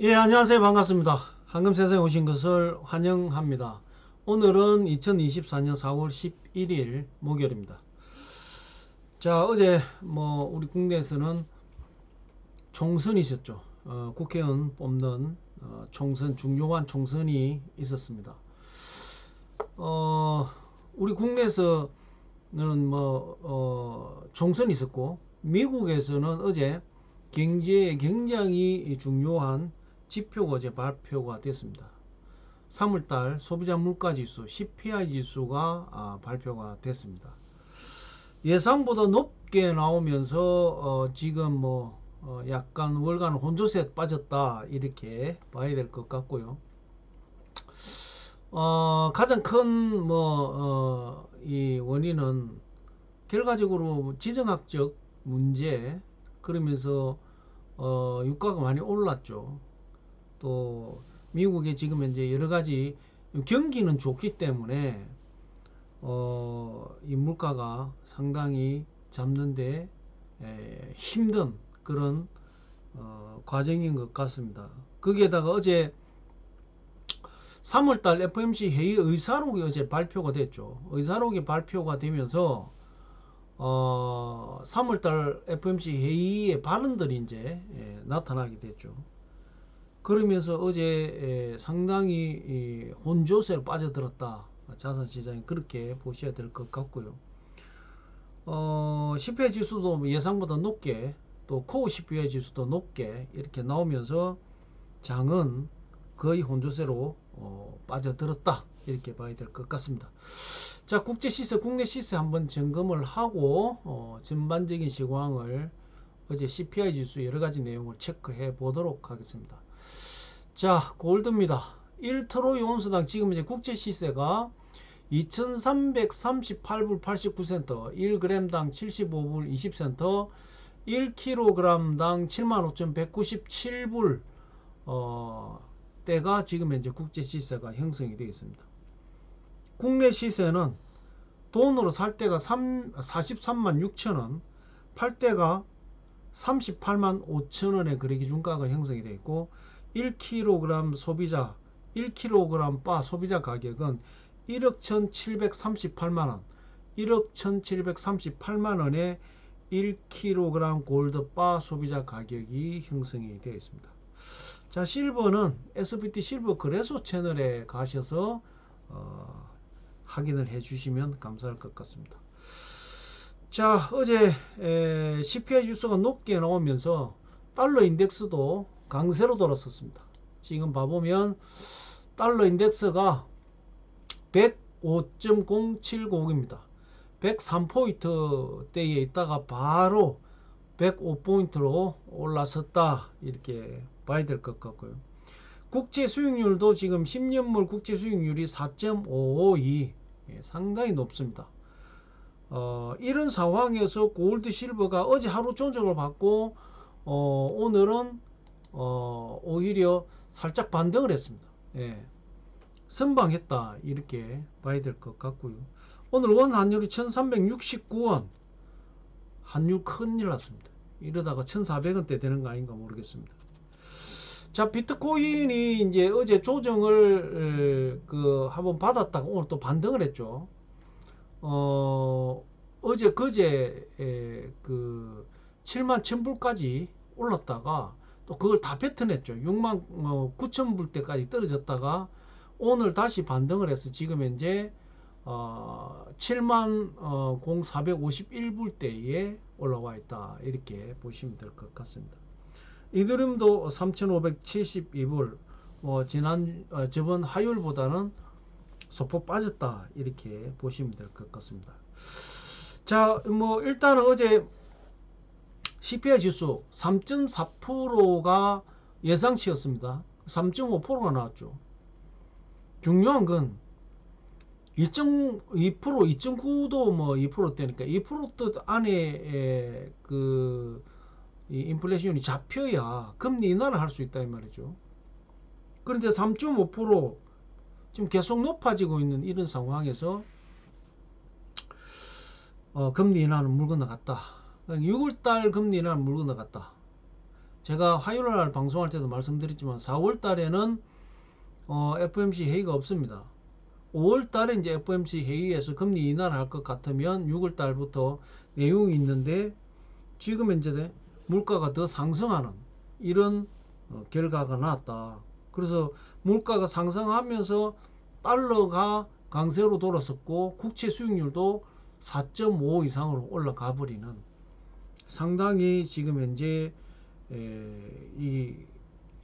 예, 안녕하세요. 반갑습니다. 황금세상에 오신 것을 환영합니다. 오늘은 2024년 4월 11일 목요일입니다. 자, 어제 뭐 우리 국내에서는 총선이 있었죠. 어, 국회의원 뽑는 어, 총선, 중요한 총선이 있었습니다. 어, 우리 국내에서는 뭐, 어, 총선이 있었고, 미국에서는 어제 경제에 굉장히 중요한 지표가 어제 발표가 됐습니다. 3월달 소비자 물가지수 CPI 지수가 아, 발표가 됐습니다. 예상보다 높게 나오면서 어, 지금 뭐 어, 약간 월간 혼조세에 빠졌다 이렇게 봐야 될 것 같고요. 어, 가장 큰 뭐 이 원인은 결과적으로 지정학적 문제 그러면서 어, 유가가 많이 올랐죠. 또 미국에 지금 현재 여러 가지 경기는 좋기 때문에 어, 이 물가가 상당히 잡는데 에, 힘든 그런 어, 과정인 것 같습니다. 거기에다가 어제 3월달 FMC 회의 의사록이 어제 발표가 됐죠. 의사록이 발표가 되면서 어, 3월달 FMC 회의의 발언들이 이제 예, 나타나게 됐죠. 그러면서 어제 예, 상당히 혼조세로 빠져들었다. 자산시장이 그렇게 보셔야 될 것 같고요. 어, CPI 지수도 예상보다 높게 또 코어 CPI 지수도 높게 이렇게 나오면서 장은 거의 혼조세로 어, 빠져들었다 이렇게 봐야 될 것 같습니다. 자 국제 시세 국내 시세 한번 점검을 하고 어, 전반적인 시황을 어제 CPI 지수 여러 가지 내용을 체크해 보도록 하겠습니다. 자 골드입니다. 1트로 온수당 지금 이제 국제 시세가 2338불 89센트 1g당 75불 20센트 1kg당 75,197불 어, 때가 지금 현재 국제 시세가 형성이 되겠습니다. 국내 시세는 돈으로 살 때가 3, 43만 6천원, 팔 때가 38만 5천원의 거래기준가가 형성이 되어 있고 1kg 소비자 1kg 바 소비자 가격은 1억 1738만원 1억 1738만원의 1kg 골드 바 소비자 가격이 형성이 되어 있습니다. 자 실버는 SBT 실버 거래소 채널에 가셔서 어, 확인을 해 주시면 감사할 것 같습니다. 자 어제 에, CPI 지수가 높게 나오면서 달러 인덱스도 강세로 돌았었습니다. 지금 봐보면 달러 인덱스가 105.070입니다. 103포인트 대에 있다가 바로 105포인트로 올라섰다 이렇게 봐야 될 것 같고요. 국제 수익률도 지금 10년물 국제 수익률이 4.552 예, 상당히 높습니다. 어, 이런 상황에서 골드 실버가 어제 하루 조정을 받고 어, 오늘은 어, 오히려 살짝 반등을 했습니다. 예, 선방했다 이렇게 봐야 될 것 같고요. 오늘 원 환율이 1369원 환율 큰일 났습니다. 이러다가 1400원대 되는 거 아닌가 모르겠습니다. 자 비트코인이 이제 어제 조정을 그 한번 받았다가 오늘 또 반등을 했죠. 어 어제 그제 그 7만 1000불까지 올랐다가 또 그걸 다 뱉어냈죠. 6만 어, 9천불 때까지 떨어졌다가 오늘 다시 반등을 해서 지금 현재 어, 7만 어, 0451불 대에 올라와 있다 이렇게 보시면 될 것 같습니다. 이드림도 3,572불 뭐 지난 어, 저번 화요일보다는 소폭 빠졌다 이렇게 보시면 될 것 같습니다. 자, 뭐 일단은 어제 CPI 지수 3.4%가 예상치였습니다. 3.5%가 나왔죠. 중요한 건 2.2% 2.9도 뭐 2%대니까 2%뜻 안에 그 인플레이션이 잡혀야 금리 인하를 할 수 있다 이 말이죠. 그런데 3.5% 지금 계속 높아지고 있는 이런 상황에서 어, 금리 인하는 물 건너갔다. 6월달 금리 인하는 물 건너갔다. 제가 화요일 날 방송할 때도 말씀드렸지만 4월 달에는 어, FOMC 회의가 없습니다. 5월 달에 이제 FOMC 회의에서 금리 인하를 할 것 같으면 6월 달부터 내용이 있는데 지금 현재 물가가 더 상승하는 이런 어, 결과가 나왔다. 그래서 물가가 상승하면서 달러가 강세로 돌아섰고 국채 수익률도 4.5 이상으로 올라가 버리는 상당히 지금 현재 에, 이,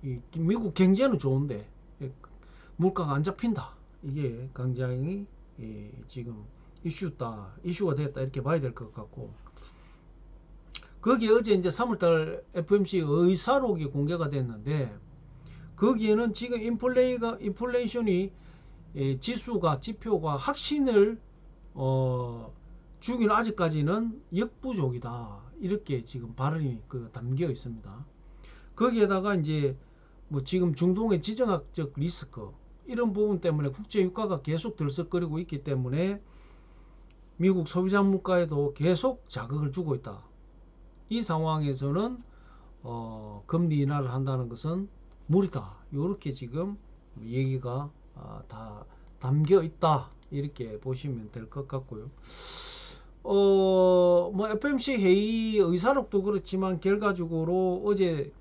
이 미국 경제는 좋은데 에, 물가가 안 잡힌다. 이게 굉장히 예, 지금 이슈다 이슈가 됐다 이렇게 봐야 될 것 같고 거기에 어제 이제 3월달 FMC 의사록이 공개가 됐는데 거기에는 지금 인플레이가 인플레이션이 예, 지수가 지표가 확신을 어, 주기는 아직까지는 역부족이다 이렇게 지금 발언이 그 담겨 있습니다. 거기에다가 이제 뭐 지금 중동의 지정학적 리스크 이런 부분 때문에 국제 유가가 계속 들썩거리고 있기 때문에 미국 소비자 물가에도 계속 자극을 주고 있다. 이 상황에서는 어, 금리 인하를 한다는 것은 무리다. 이렇게 지금 얘기가 아, 다 담겨 있다. 이렇게 보시면 될 것 같고요. 어, 뭐 FMC 회의 의사록도 그렇지만 결과적으로 어제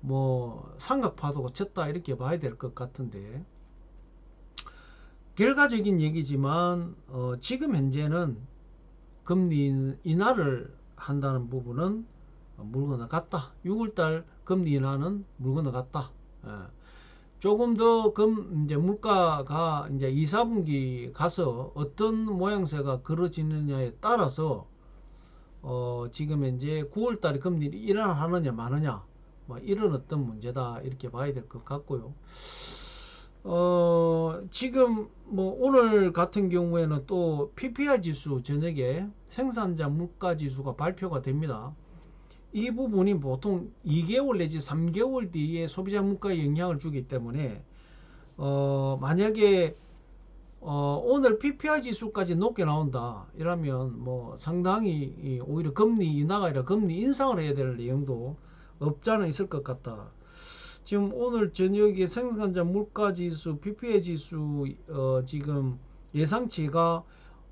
뭐 삼각파도가 쳤다 이렇게 봐야 될 것 같은데 결과적인 얘기지만 어, 지금 현재는 금리 인하를 한다는 부분은 물 건너갔다. 6월달 금리 인하는 물 건너갔다. 예. 조금 더 금 이제 물가가 이제 2, 4분기 가서 어떤 모양새가 그려지느냐에 따라서 어 지금 현재 9월 달에 금리 인하하느냐 마느냐 뭐 이런 어떤 문제다 이렇게 봐야 될 것 같고요. 어, 지금 뭐 오늘 같은 경우에는 또 PPI 지수 저녁에 생산자 물가 지수가 발표가 됩니다. 이 부분이 보통 2개월 내지 3개월 뒤에 소비자 물가에 영향을 주기 때문에 어, 만약에 어, 오늘 PPI 지수까지 높게 나온다 이러면 뭐 상당히 오히려 금리 인하가 아니라 금리 인상을 해야 될 내용도 없잖아 있을 것 같다. 지금 오늘 저녁에 생산자 물가 지수, PPI 지수 어, 지금 예상치가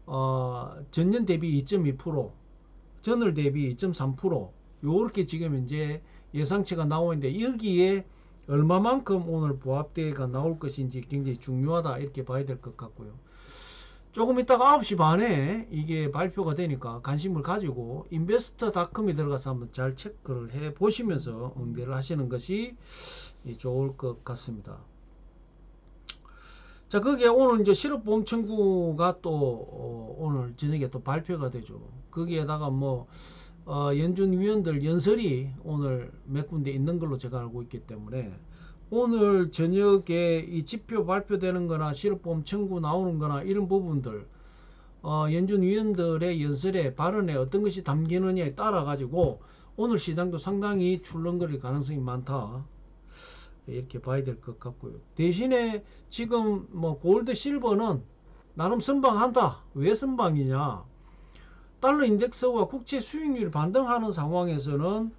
어, 전년 대비 2.2%, 전월 대비 2.3% 요렇게 지금 이제 예상치가 나오고 있는데 여기에 얼마만큼 오늘 부합대가 나올 것인지 굉장히 중요하다 이렇게 봐야 될 것 같고요. 조금 있다가 9시 반에 이게 발표가 되니까 관심을 가지고 인베스터닷컴에 들어가서 한번 잘 체크를 해 보시면서 응대를 하시는 것이 좋을 것 같습니다. 자, 거기에 오늘 이제 실업보험 청구가 또 어, 오늘 저녁에 또 발표가 되죠. 거기에다가 뭐 어, 연준 위원들 연설이 오늘 몇 군데 있는 걸로 제가 알고 있기 때문에 오늘 저녁에 이 지표 발표되는 거나 실업보험 청구 나오는 거나 이런 부분들 어, 연준 위원들의 연설에 발언에 어떤 것이 담기느냐에 따라 가지고 오늘 시장도 상당히 출렁거릴 가능성이 많다. 이렇게 봐야 될 것 같고요. 대신에 지금 뭐 골드 실버는 나름 선방한다. 왜 선방이냐 달러 인덱스와 국채 수익률이 반등하는 상황에서는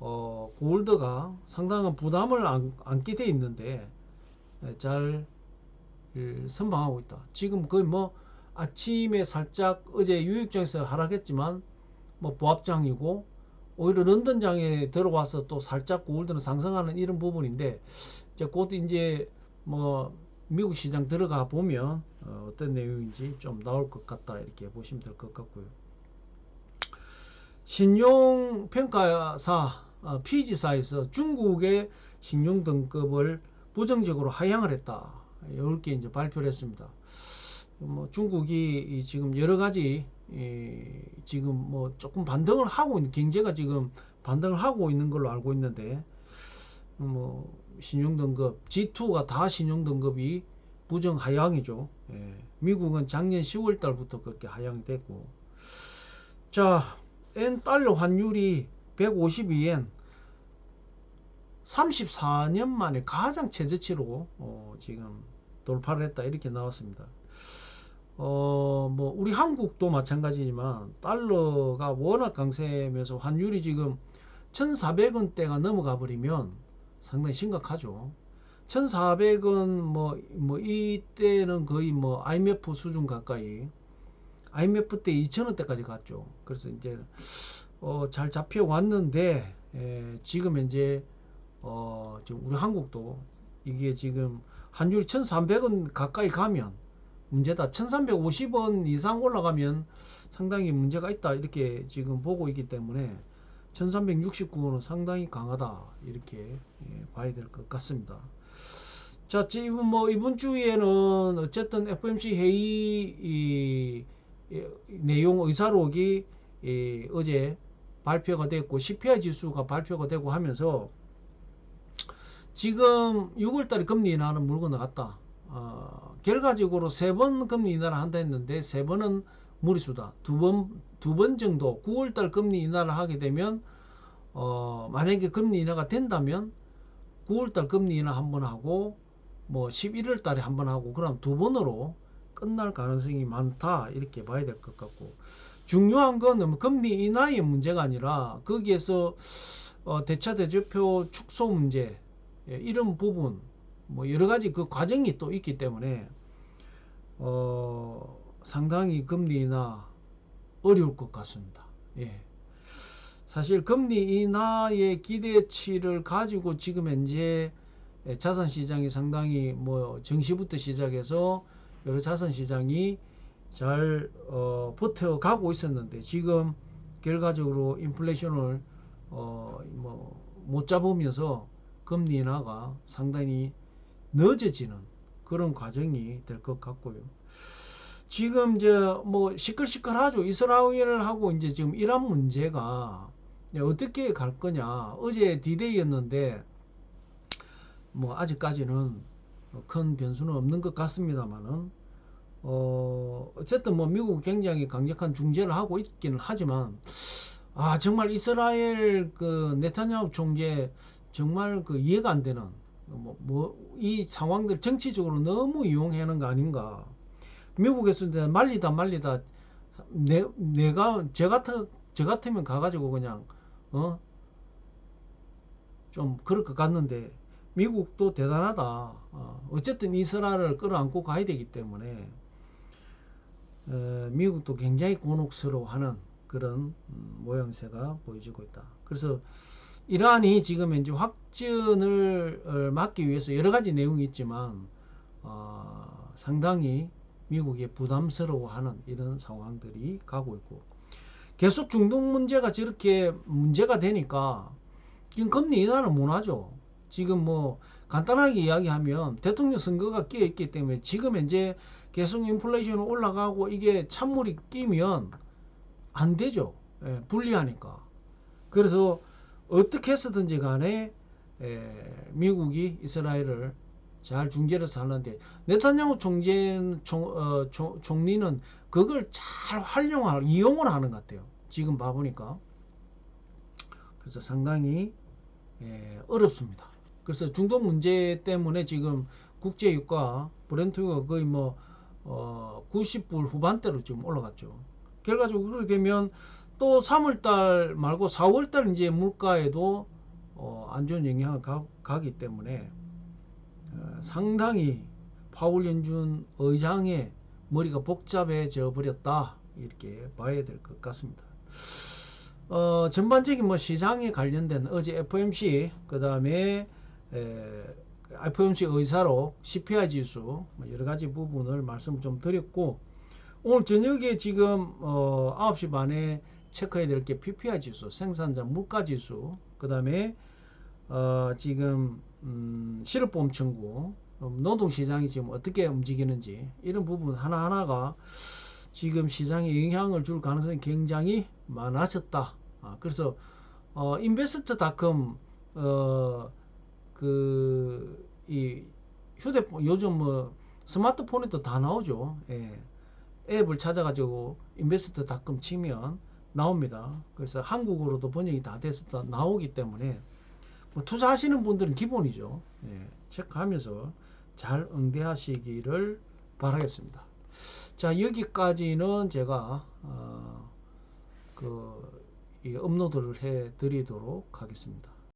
어, 골드가 상당한 부담을 안, 안게 돼 있는데 예, 잘 예, 선방하고 있다. 지금 거의 뭐 아침에 살짝 어제 유익장에서 하락했지만 뭐 보합장이고 오히려 런던장에 들어와서 또 살짝 골드는 상승하는 이런 부분인데 이제 곧 이제 뭐 미국 시장 들어가 보면 어, 어떤 내용인지 좀 나올 것 같다 이렇게 보시면 될 것 같고요. 신용평가사 어, 피지사에서 중국의 신용 등급을 부정적으로 하향을 했다. 이렇게 이제 발표를 했습니다. 뭐 중국이 지금 여러 가지 지금 뭐 조금 반등을 하고 있는 경제가 지금 반등을 하고 있는 걸로 알고 있는데 뭐 신용 등급 G2가 다 신용 등급이 부정 하향이죠. 예. 미국은 작년 10월 달부터 그렇게 하향이 됐고 자, 엔 달러 환율이 152엔 34년 만에 가장 최저치로 어, 지금 돌파를 했다 이렇게 나왔습니다. 어, 뭐 우리 한국도 마찬가지지만 달러가 워낙 강세면서 환율이 지금 1400원대가 넘어가 버리면 상당히 심각하죠. 1400원 뭐, 뭐 이때는 거의 뭐 IMF 수준 가까이 IMF 때 2000원대까지 갔죠. 그래서 이제 어, 잘 잡혀 왔는데 에, 지금 이제 어, 지금 우리 한국도 이게 지금 한 줄 1300원 가까이 가면 문제다. 1350원 이상 올라가면 상당히 문제가 있다. 이렇게 지금 보고 있기 때문에 1369원은 상당히 강하다. 이렇게 예, 봐야 될 것 같습니다. 자, 지금 뭐 이번 주에는 어쨌든 FMC 회의 내용 의사록이 이, 어제 발표가 됐고 CPI 지수가 발표가 되고 하면서 지금 6월달에 금리 인하는 물건 나갔다. 어, 결과적으로 세 번 금리 인하를 한다 했는데 세 번은 무리수다. 두 번 두 번 정도 9월달 금리 인하를 하게 되면 어, 만약에 금리 인하가 된다면 9월달 금리 인하 한 번 하고 뭐 11월달에 한 번 하고 그럼 두 번으로 끝날 가능성이 많다 이렇게 봐야 될 것 같고 중요한 거는 뭐 금리 인하의 문제가 아니라 거기에서 어, 대차 대조표 축소 문제 예, 이런 부분 뭐 여러 가지 그 과정이 또 있기 때문에 어, 상당히 금리 인하 어려울 것 같습니다. 예. 사실 금리 인하의 기대치를 가지고 지금 현재 자산 시장이 상당히 뭐 정시부터 시작해서 여러 자산 시장이 잘 어, 버텨가고 있었는데 지금 결과적으로 인플레이션을 어, 뭐 못 잡으면서 금리 인하가 상당히 늦어지는 그런 과정이 될 것 같고요. 지금 이제 뭐 시끌시끌하죠. 이스라엘을 하고 이제 지금 이란 문제가 어떻게 갈 거냐. 어제 디데이였는데 뭐 아직까지는 큰 변수는 없는 것 같습니다만은 어 어쨌든 뭐 미국 굉장히 강력한 중재를 하고 있기는 하지만 아 정말 이스라엘 그 네타냐후 총재 정말 그 이해가 안 되는 뭐 이 상황들 정치적으로 너무 이용하는 거 아닌가. 미국에서 말리다 말리다 내, 내가 저 같은 저 같으면 가가지고 그냥 어? 좀 그럴 것 같는데 미국도 대단하다. 어, 어쨌든 이스라엘을 끌어안고 가야 되기 때문에 어, 미국도 굉장히 곤혹스러워하는 그런 음, 모양새가 보여지고 있다. 그래서 이란이 지금 현재 확전을 어, 막기 위해서 여러 가지 내용이 있지만 어, 상당히 미국에 부담스러워하는 이런 상황들이 가고 있고 계속 중동 문제가 저렇게 문제가 되니까 지금 금리 인하를 못하죠. 지금 뭐 간단하게 이야기하면 대통령 선거가 끼어 있기 때문에 지금 현재 계속 인플레이션이 올라가고 이게 찬물이 끼면 안 되죠. 예, 불리하니까. 그래서 어떻게 해서든지 간에 에, 미국이 이스라엘을 잘 중재를 하는데 네타냐후 총재 총, 어, 총, 총리는 그걸 잘 활용하고 이용을 하는 것 같아요. 지금 봐보니까 그래서 상당히 에, 어렵습니다. 그래서 중동 문제 때문에 지금 국제유가 브렌트가 거의 뭐 어, 90불 후반대로 지금 올라갔죠. 결과적으로 그렇게 되면 또 3월달 말고 4월달 이제 물가에도 어, 안 좋은 영향을 가, 기 때문에 어, 상당히 파울 연준 의장의 머리가 복잡해져 버렸다 이렇게 봐야 될 것 같습니다. 어, 전반적인 뭐 시장에 관련된 어제 FMC 그 다음에 FOMC 의사로 CPI 지수 뭐 여러 가지 부분을 말씀 좀 드렸고 오늘 저녁에 지금 어 9시 반에 체크해야 될 게 PPI 지수, 생산자 물가 지수, 그 다음에 어 지금 음 실업보험 청구, 음 노동시장이 지금 어떻게 움직이는지 이런 부분 하나하나가 지금 시장에 영향을 줄 가능성이 굉장히 많아졌다. 아, 그래서 어 인베스트닷컴 어 그 이 휴대폰 요즘 뭐 스마트폰에도 다 나오죠. 예. 앱을 찾아가지고 인베스트닷컴 치면 나옵니다. 그래서 한국어로도 번역이 다 돼서 나오기 때문에 뭐 투자하시는 분들은 기본이죠. 예. 체크하면서 잘 응대하시기를 바라겠습니다. 자 여기까지는 제가 어, 그이 업로드를 해 드리도록 하겠습니다.